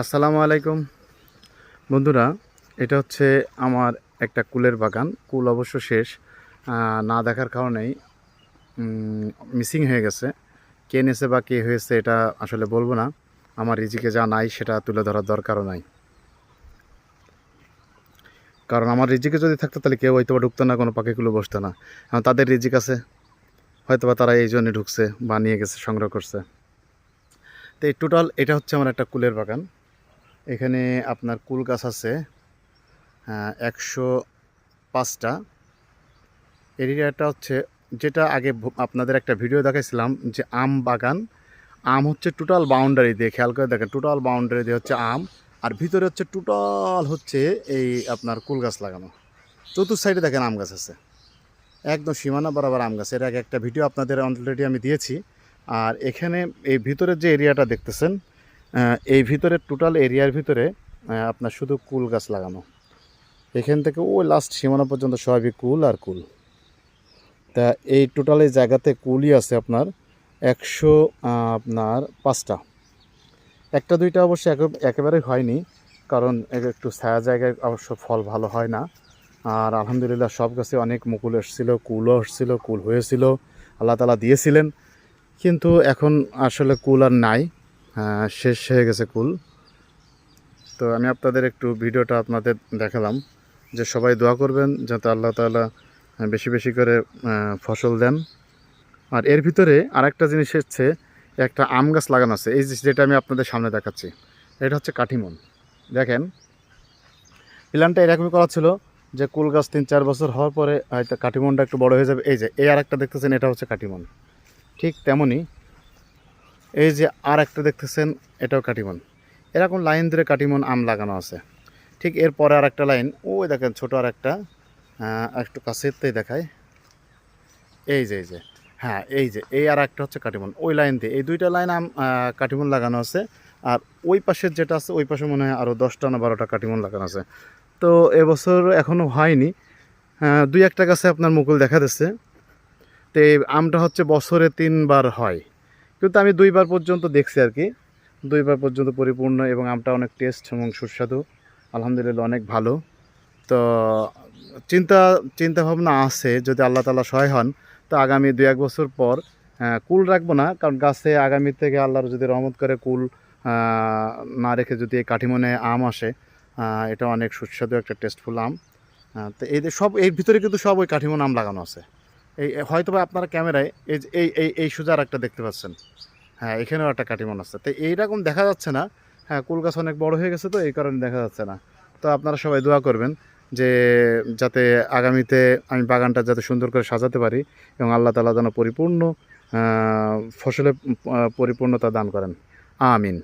আসসালামু আলাইকুম। বন্ধুরা, এটা হচ্ছে আমার একটা কুলের বাগান। কুল অবশ্য শেষ না দেখার কারণেই মিসিং হয়ে গেছে। কে নেছে বা কে হয়েছে এটা আসলে বলব না। আমার রিজিকে যা নাই সেটা তুলে ধরার দরকারও নাই। কারণ আমার রিজিকে যদি থাকতো, তাহলে কেউ হয়তো ঢুকতো না, কোনো পাখিগুলো বসতো না। এখন তাদের রিজিক আছে। হয়তো বা তারা এই জন্যে ঢুকছে বা নিয়ে গেছে, সংগ্রহ করছে। তো এই টোটাল এটা হচ্ছে আমার একটা কুলের বাগান। এখানে আপনার কুল গাছ আছে একশো পাঁচটা। এরিয়াটা হচ্ছে, যেটা আগে আপনাদের একটা ভিডিও দেখাইছিলাম যে আম বাগান। আম হচ্ছে টোটাল বাউন্ডারি দিয়ে, খেয়াল করে দেখেন টোটাল বাউন্ডারি দিয়ে হচ্ছে আম, আর ভিতরে হচ্ছে টোটাল হচ্ছে এই আপনার কুল গাছ লাগানো। চতুর্থ সাইডে দেখেন আম গাছ আছে। একদম সীমানা বরাবর আম গাছ। এর আগে একটা ভিডিও আপনাদের অলরেডি আমি দিয়েছি। আর এখানে এই ভিতরের যে এরিয়াটা দেখতেছেন এই ভিতরে টোটাল এরিয়ার ভিতরে আপনার শুধু কুল গাছ লাগানো। এখান থেকে ওই লাস্ট সীমানা পর্যন্ত সবই কুল আর কুল। তা এই টোটাল এই জায়গাতে কুলই আছে আপনার একশো আপনার পাঁচটা। একটা দুইটা অবশ্য একে- একেবারে হয়নি, কারণ একটু ছায়া জায়গায় অবশ্য ফল ভালো হয় না। আর আলহামদুলিল্লাহ সব গাছে অনেক মুকুল এসেছিল, কুলও এসেছিল, কুল হয়েছিল, আল্লাহ তালা দিয়েছিলেন। কিন্তু এখন আসলে কুল আর নাই। শেষ হয়ে গেছে কুল। তো আমি আপনাদের একটু ভিডিওটা আপনাদের দেখালাম যে সবাই দোয়া করবেন যাতে আল্লাহ তাআলা বেশি বেশি করে ফসল দেন। আর এর ভিতরে আরেকটা জিনিস হচ্ছে, একটা আম গাছ লাগানো আছে। এই যেটা আমি আপনাদের সামনে দেখাচ্ছি, এটা হচ্ছে কাঠিমন দেখেন, প্ল্যানটা এরকমই করা ছিল যে কুল গাছ তিন চার বছর হওয়ার পরে হয়তো কাঠিমনটা একটু বড় হয়ে যাবে। এই যে, এই আর একটা দেখতেছেন, এটা হচ্ছে কাঠিমন ঠিক তেমনই এই যে আর একটা দেখতেছেন এটাও কাটিমন। এরকম লাইন ধরে কাটিমন আম লাগানো আছে। ঠিক এরপরে আর একটা লাইন ওই দেখেন ছোট আর একটা একটু কাছেতেই দেখায় এই যে এই যে হ্যাঁ এই যে এই আর একটা হচ্ছে কাটিমন। ওই লাইন দিয়ে এই দুইটা লাইন আম কাটিমন লাগানো আছে। আর ওই পাশের যেটা আছে ওই পাশে মনে হয় আরও দশটা না বারোটা কাটিমন লাগানো আছে। তো এবছর এখনও হয়নি। আহ, দুই একটা গাছে আপনার মুকুল দেখা দিচ্ছে। তো এই আমটা হচ্ছে বছরে তিনবার হয়। কিন্তু আমি দুইবার পর্যন্ত দেখছি আর কি। দুইবার পর্যন্ত পরিপূর্ণ এবং আমটা অনেক টেস্ট এবং সুস্বাদু। আলহামদুলিল্লাহ অনেক ভালো। তো চিন্তা চিন্তা ভাবনা আছে, যদি আল্লাহ তালা সহায় হন, তো আগামী দু এক বছর পর কুল রাখব না, কারণ গাছে আগামী থেকে আল্লাহর যদি রহমত করে কুল না রেখে যদি এই কাঠিমনে আম আসে এটা অনেক সুস্বাদু একটা টেস্টফুল আম। তো এই সব, এর ভিতরে কিন্তু সব ওই কাঠিমন আম লাগানো আছে। এই হয়তো বা আপনারা ক্যামেরায় এই এই এই এই সুজার একটা দেখতে পাচ্ছেন। হ্যাঁ এখানেও একটা কাটিমন আছে। তো এইরকম দেখা যাচ্ছে না। হ্যাঁ কুল গাছ অনেক বড় হয়ে গেছে তো, এই কারণে দেখা যাচ্ছে না। তো আপনারা সবাই দোয়া করবেন যে, যাতে আগামীতে আমি বাগানটা যাতে সুন্দর করে সাজাতে পারি এবং আল্লাহ তালা যেন পরিপূর্ণ ফসলে পরিপূর্ণতা দান করেন। আমিন।